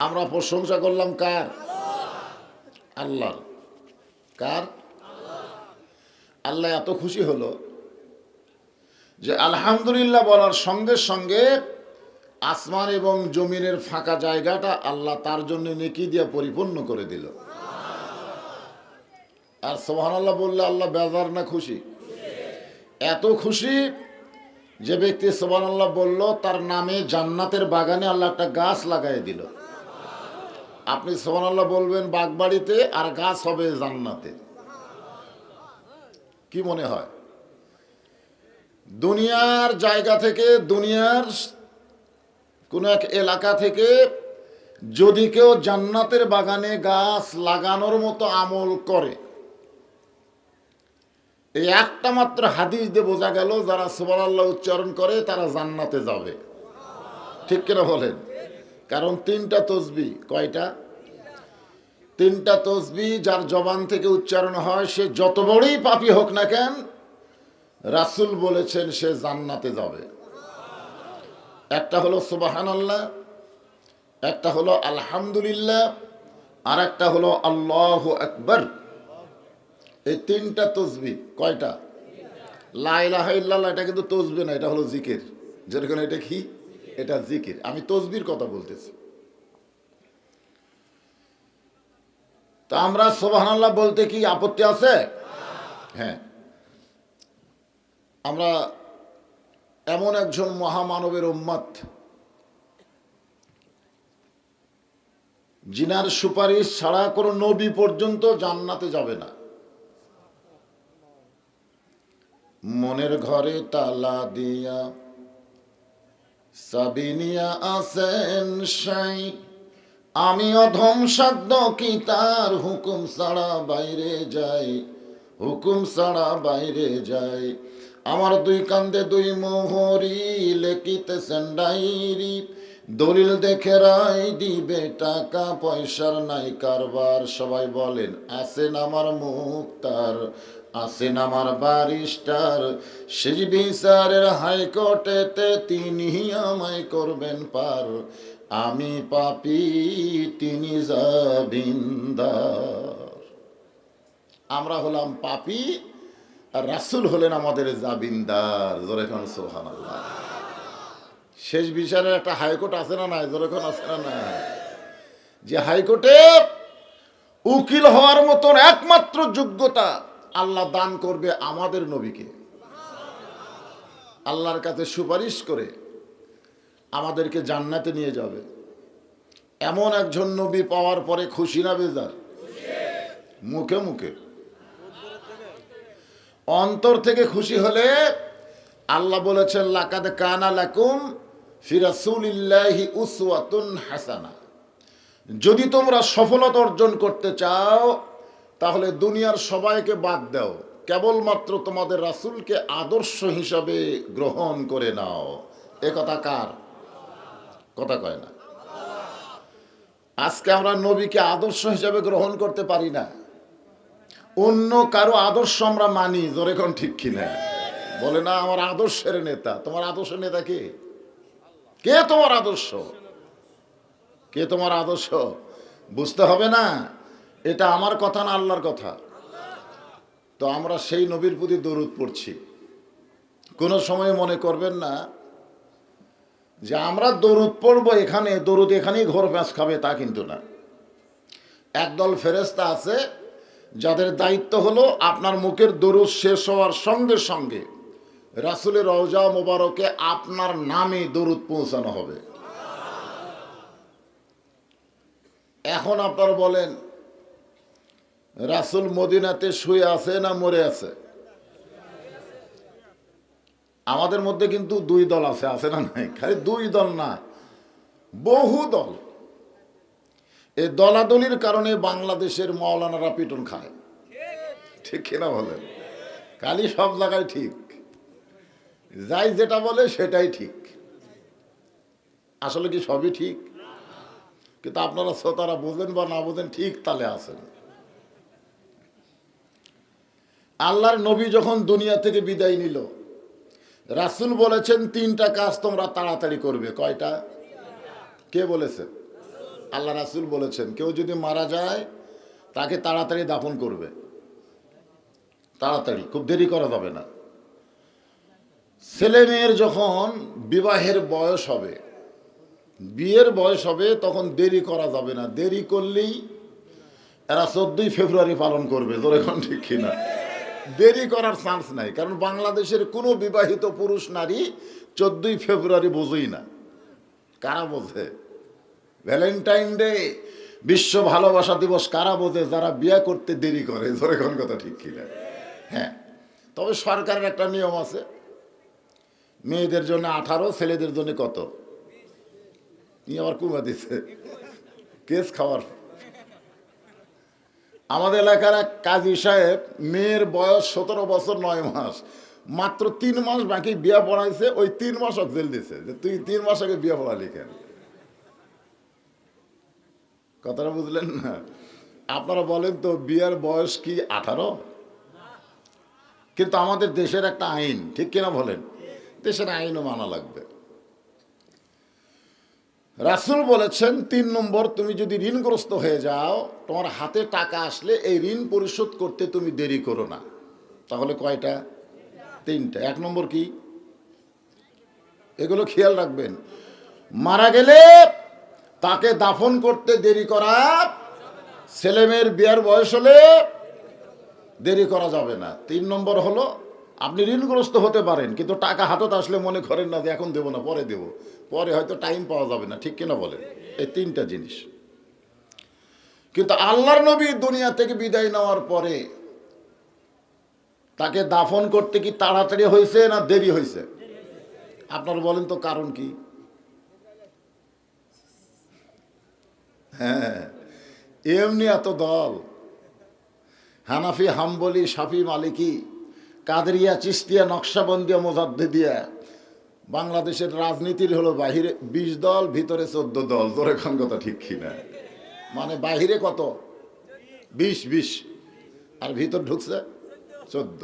আমরা প্রশংসা করলাম কার? আল্লাহ। কার? আল্লাহ এত খুশি হলো যে আলহামদুলিল্লাহ বলার সঙ্গে সঙ্গে আসমান এবং জমিনের ফাঁকা জায়গাটা আল্লাহ তার জন্য নেকি দিয়ে পরিপূর্ণ করে দিল। আর সোহান আল্লাহ বললে আল্লাহ বেজার না খুশি? এত খুশি যে ব্যক্তি সোহান আল্লাহ বলল, তার নামে জান্নাতের বাগানে আল্লাহ একটা গাছ লাগাই দিল। আপনি সোহান আল্লাহ বলবেন বাগবাড়িতে আর গাছ হবে জান্নাতে। কি মনে হয়? দুনিয়ার জায়গা থেকে, দুনিয়ার কোন এক এলাকা থেকে যদি কেউ জান্নাতের বাগানে গাছ লাগানোর মতো আমল করে, এই একটা মাত্র হাদিস দিয়ে বোঝা গেল, যারা সুবান আল্লাহ উচ্চারণ করে তারা জান্নাতে যাবে। ঠিক কিনা বলেন? কারণ তিনটা তসবি, কয়টা? তিনটা তসবি যার জবান থেকে উচ্চারণ হয়, সে যত বড়ই পাপি হোক না কেন, রাসুল বলেছেন সে জান্নাতে যাবে। একটা হলো সুবাহান আল্লাহ একটা হলো আলহামদুলিল্লাহ, আর একটা হলো আল্লাহ আকবর। এই তিনটা তসবি, কয়টা? লাইলাহ এটা কিন্তু তসবি না, এটা হলো জিকের। যেরকম এটা কি? এটা জিকির। আমি তসবির কথা বলতেছি। তা আমরা সোবাহান আল্লাহ বলতে কি আপত্তি আছে? হ্যাঁ। আমরা এমন একজন মহামানবের উম্মাদ জিনার সুপারিশ ছাড়া কোনো নবী পর্যন্ত জান্নাতে যাবে না। মনের ঘরে তালা দিয়া সাবিনিয়া আসেন সাই। আমি অধম সাধ্য কি তার হুকুম ছাড়া বাইরে যাই, হুকুম ছাড়া বাইরে যাই। আমার দুই কান্দে দুই মোহরি লেখিতেছেন ডাইরি দলিল দেখে রাই দিবে টাকা, পয়সার নাই কারবার। সবাই বলেন আসেন আমার মুক্তার আসেন আমার বারিস্টার সেই বিচারের হাইকোর্টেতে তিনি আমায় করবেন পার। আমি পাপি, তিনি জাবিন্দার আমরা হলাম পাপি, আর রাসুল হলেন আমাদের জাবিন্দার জোরে খান সোহান শেষ বিচারের একটা হাইকোর্ট আছে না নাই? খান আছে না নাই? যে হাইকোর্টে উকিল হওয়ার মতন একমাত্র যোগ্যতা আল্লাহ দান করবে আমাদের নবীকে। আল্লাহর কাছে সুপারিশ করে আমাদেরকে জান্নাতে নিয়ে যাবে। এমন একজন নবী পাওয়ার পরে খুশি না বেজার? মুখে মুখে। অন্তর থেকে খুশি হলে আল্লাহ বলেছেন, লাকাদ কানা লাকুম হাসানা। যদি তোমরা সফলতা অর্জন করতে চাও, তাহলে দুনিয়ার সবাইকে বাদ দাও। কেবলমাত্র তোমাদের রাসূলকে আদর্শ হিসাবে গ্রহণ করে নাও। এ কথা কার? কথা কয় না। আজকে আমরা নবীকে আদর্শ হিসাবে গ্রহণ করতে পারি না। অন্য কারও আদর্শ আমরা মানি, জোরে কোন ঠিক কিনা? বলে না, আমার আদর্শের নেতা। তোমার আদর্শের নেতা কে? কে তোমার আদর্শ? কে তোমার আদর্শ? বুঝতে হবে না, এটা আমার কথা না আল্লাহর কথা। তো আমরা সেই নবীর প্রতি দরুদ পড়ছি। কোনো সময় মনে করবেন না যে আমরা দরুদ পড়ব এখানে, দরুদ এখানেই ঘর প্যাঁচ খাবে তা কিন্তু না। একদল ফেরেস্তা আছে, যাদের দায়িত্ব হলো আপনার মুখের দরুদ শেষ হওয়ার সঙ্গে সঙ্গে রাসুলের রওজা মোবারকে আপনার নামে দরুদ পৌঁছানো হবে। এখন আপনারা বলেন, রাসুল মদিনাতে শুয়ে আছে না মরে আছে? আমাদের মধ্যে কিন্তু দুই দল আছে আছে না নাই? খালি দুই দল না, বহু দল। এই দলাদলির কারণে বাংলাদেশের মাওলানারা পিটন খায়। ঠিক কিনা বলেন? খালি সব জায়গায় ঠিক। যাই যেটা বলে সেটাই ঠিক। আসলে কি সবই ঠিক? কিন্তু আপনারা শ্রোতারা বোঝেন বা না বোঝেন ঠিক তালে আছেন। আল্লাহর নবী যখন দুনিয়া থেকে বিদায় নিল, রাসুল বলেছেন, তিনটা কাজ তোমরা তাড়াতাড়ি করবে। কয়টা? কে বলেছে? আল্লাহ রাসুল বলেছেন, কেউ যদি মারা যায়, তাকে তাড়াতাড়ি দাফন করবে। তাড়াতাড়ি, খুব দেরি করা যাবে না। ছেলে মেয়ের যখন বিবাহের বয়স হবে, বিয়ের বয়স হবে, তখন দেরি করা যাবে না। দেরি করলেই এরা চোদ্দই ফেব্রুয়ারি পালন করবে। তোর এখন ঠিক কিনা? দেরি করার চান্স নাই। কারণ বাংলাদেশের কোনো বিবাহিত পুরুষ, নারী চোদ্দই ফেব্রুয়ারি বোঝেই না। কারা বোঝে? ভ্যালেন্টাইন ডে বিশ্ব ভালোবাসা দিবস, কারা বোঝে? যারা বিয়ে করতে দেরি করে। তোর এখন কথা ঠিক কিনা? হ্যাঁ। তবে সরকারের একটা নিয়ম আছে। মেয়েদের জন্য আঠারো, ছেলেদের জন্য কত? ই আবার কুমা দিছে। কেস খাওয়ার। আমাদের এলাকার এক কাজী সাহেব, মেয়ের বয়স সতেরো বছর নয় মাস। মাত্র তিন মাস বাকি বিয়া পড়াইছে, ওই তিন মাস জেল দিছে। যে তুই তিন মাস আগে বিয়া পড়ালি কেন? কথাটা বুঝলেন না? আপনারা বলেন তো, বিয়ার বয়স কি আঠারো? কিন্তু আমাদের দেশের একটা আইন, ঠিক কিনা বলেন? দেশের আইনও মানা লাগবে। রাসুল বলেছেন, তিন নম্বর, তুমি যদি ঋণগ্রস্ত হয়ে যাও, তোমার হাতে টাকা আসলে এই ঋণ পরিশোধ করতে তুমি দেরি করো না। তাহলে কয়টা? তিনটা। এক নম্বর কি? এগুলো খেয়াল রাখবেন। মারা গেলে তাকে দাফন করতে দেরি করা, ছেলেমেয়ের বিয়ার বয়স হলে দেরি করা যাবে না। তিন নম্বর হলো আপনি ঋণগ্রস্ত হতে পারেন, কিন্তু টাকা হাতত আসলে মনে করেন না যে এখন দেবো না, পরে দেব। পরে হয়তো টাইম পাওয়া যাবে না, ঠিক কিনা বলেন? এই তিনটা জিনিস। কিন্তু আল্লাহর নবী দুনিয়া থেকে বিদায় নেওয়ার পরে তাকে দাফন করতে কি তাড়াতাড়ি হয়েছে না দেরি হয়েছে? আপনারা বলেন তো কারণ কি? হ্যাঁ এমনি এত দল। হানাফি, হাম্বলি শাফি মালিকি কাদরিয়া, চিস্তিয়া নকশাবন্দিয়া মোজাদ্দেদিয়া। বাংলাদেশের রাজনীতির হলো বাহিরে বিশ দল, ভিতরে চোদ্দ দল। তোর এখন কথা ঠিক কিনা? মানে বাহিরে কত? বিশ বিশ। আর ভিতর ঢুকছে চোদ্দ।